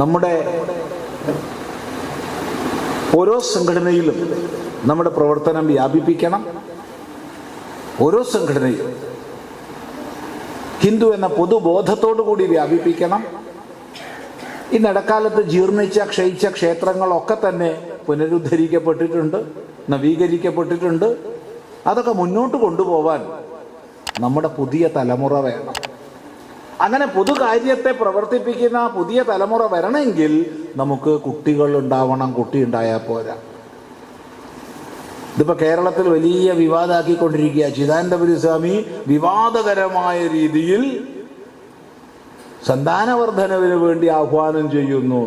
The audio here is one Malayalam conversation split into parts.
നമ്മുടെ ഓരോ സംഘടനയിലും നമ്മുടെ പ്രവർത്തനം വ്യാപിപ്പിക്കണം. ഓരോ സംഘടനയിലും ഹിന്ദു എന്ന പൊതുബോധത്തോടു കൂടി വ്യാപിപ്പിക്കണം. ഇന്ന് ഇടക്കാലത്ത് ജീർണിച്ച ക്ഷയിച്ച ക്ഷേത്രങ്ങളൊക്കെ തന്നെ പുനരുദ്ധരിക്കപ്പെട്ടിട്ടുണ്ട് നവീകരിക്കപ്പെട്ടിട്ടുണ്ട്. അതൊക്കെ മുന്നോട്ട് കൊണ്ടുപോവാൻ നമ്മുടെ പുതിയ തലമുറ വേണം. അങ്ങനെ പൊതുകാര്യത്തെ പ്രവർത്തിപ്പിക്കുന്ന പുതിയ തലമുറ വരണമെങ്കിൽ നമുക്ക് കുട്ടികൾ ഉണ്ടാവണം കുട്ടി ഉണ്ടായാൽ പോരാ. ഇതിപ്പോ കേരളത്തിൽ വലിയ വിവാദമാക്കിക്കൊണ്ടിരിക്കുക ചിദാനന്ദപുരി സ്വാമി വിവാദകരമായ രീതിയിൽ സന്താനവർദ്ധനവിന് വേണ്ടി ആഹ്വാനം ചെയ്യുന്നു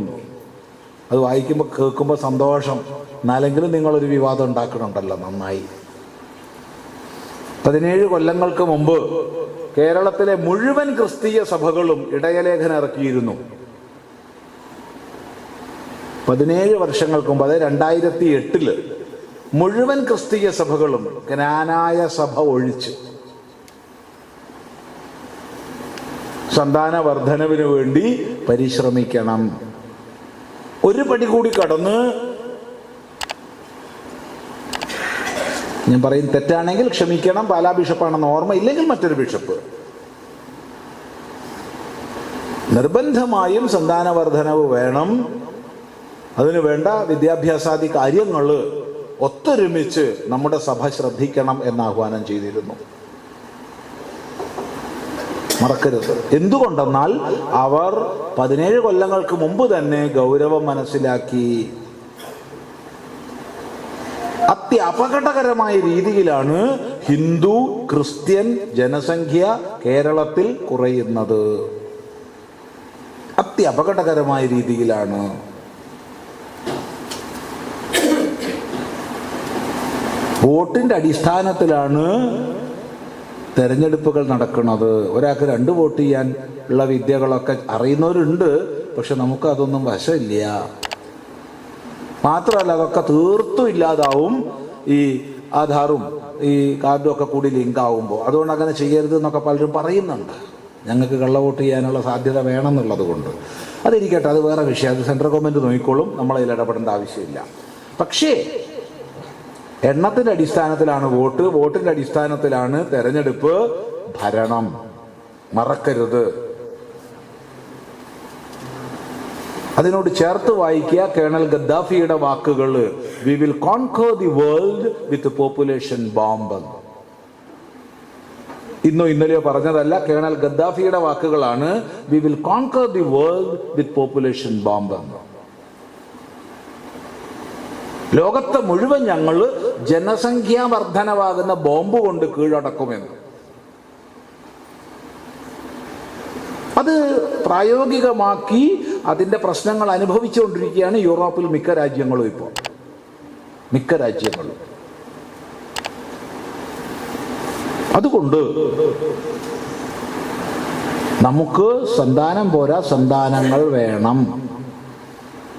അത് വായിക്കുമ്പോൾ കേൾക്കുമ്പോൾ സന്തോഷം. എന്നാലെങ്കിലും നിങ്ങളൊരു വിവാദം ഉണ്ടാക്കണുണ്ടല്ലോ നന്നായി. പതിനേഴ് കൊല്ലങ്ങൾക്ക് മുമ്പ് കേരളത്തിലെ മുഴുവൻ ക്രിസ്തീയ സഭകളും ഇടയലേഖനം ഇറക്കിയിരുന്നു പതിനേഴ് വർഷങ്ങൾക്ക് മുമ്പ് അതായത് രണ്ടായിരത്തി എട്ടിൽ മുഴുവൻ ക്രിസ്തീയ സഭകളും ജ്ഞാനായ സഭ ഒഴിച്ച്. സന്താന വർധനവിന് വേണ്ടി പരിശ്രമിക്കണം. ഒരു പടി കൂടി കടന്ന് ഞാൻ പറയും തെറ്റാണെങ്കിൽ ക്ഷമിക്കണം പാലാ ബിഷപ്പാണെന്ന് ഓർമ്മ ഇല്ലെങ്കിൽ മറ്റൊരു ബിഷപ്പ്. നിർബന്ധമായും സന്താനവർദ്ധനവ് വേണം. അതിനു വേണ്ട വിദ്യാഭ്യാസാദി കാര്യങ്ങൾ ഒത്തൊരുമിച്ച് നമ്മുടെ സഭ ശ്രദ്ധിക്കണം എന്ന് ആഹ്വാനം ചെയ്തിരുന്നു. മറക്കരുത്. എന്തുകൊണ്ടെന്നാൽ അവർ പതിനേഴ് കൊല്ലങ്ങൾക്ക് മുമ്പ് തന്നെ ഗൗരവം മനസ്സിലാക്കി അത്യപകടകരമായ രീതിയിലാണ് ഹിന്ദു ക്രിസ്ത്യൻ ജനസംഖ്യ കേരളത്തിൽ കുറയുന്നത്. അത്യപകടകരമായ രീതിയിലാണ്. വോട്ടിന്റെ അടിസ്ഥാനത്തിലാണ് തെരഞ്ഞെടുപ്പുകൾ നടക്കുന്നത്. ഒരാൾക്ക് രണ്ട് വോട്ട് ചെയ്യാൻ ഉള്ള വിദ്യകളൊക്കെ അറിയുന്നവരുണ്ട് പക്ഷെ നമുക്ക് അതൊന്നും വശമില്ല. മാത്രമല്ല അതൊക്കെ തീർത്തും ഇല്ലാതാവും ഈ ആധാറും ഈ കാർഡും ഒക്കെ കൂടി ലിങ്ക് ആവുമ്പോൾ അതുകൊണ്ട് അങ്ങനെ ചെയ്യരുത് എന്നൊക്കെ പലരും പറയുന്നുണ്ട്. ഞങ്ങൾക്ക് കള്ള വോട്ട് ചെയ്യാനുള്ള സാധ്യത വേണമെന്നുള്ളത് കൊണ്ട്. അതിരിക്കട്ടെ അത് വേറെ വിഷയം. അത് സെൻട്രൽ ഗവൺമെന്റ് നോക്കിക്കോളും. നമ്മളതിൽ ഇടപെടേണ്ട ആവശ്യമില്ല. പക്ഷേ എണ്ണത്തിന്റെ അടിസ്ഥാനത്തിലാണ് വോട്ട്. വോട്ടിന്റെ അടിസ്ഥാനത്തിലാണ് തെരഞ്ഞെടുപ്പ് ഭരണം. മറക്കരുത്. അതിനോട് ചേർത്ത് വായിക്കുക കേണൽ ഗദ്ദാഫിയുടെ വാക്കുകൾ. We will conquer the world with population bomb ഇന്നോ ഇന്നലെയോ പറഞ്ഞതല്ല കേണൽ ഗദ്ദാഫിയുടെ വാക്കുകളാണ്. We will conquer the world with population bomb ലോകത്തെ മുഴുവൻ ഞങ്ങൾ ജനസംഖ്യാ വർധനവാകുന്ന ബോംബ് കൊണ്ട് കീഴടക്കുമെന്ന്. അത് പ്രായോഗികമാക്കി അതിന്റെ പ്രശ്നങ്ങൾ അനുഭവിച്ചുകൊണ്ടിരിക്കുകയാണ് യൂറോപ്പിൽ മിക്ക രാജ്യങ്ങളും ഇപ്പോൾ. മിക്ക രാജ്യങ്ങളും. അതുകൊണ്ട് നമുക്ക് സന്താനം പോരാ സന്താനങ്ങൾ വേണം.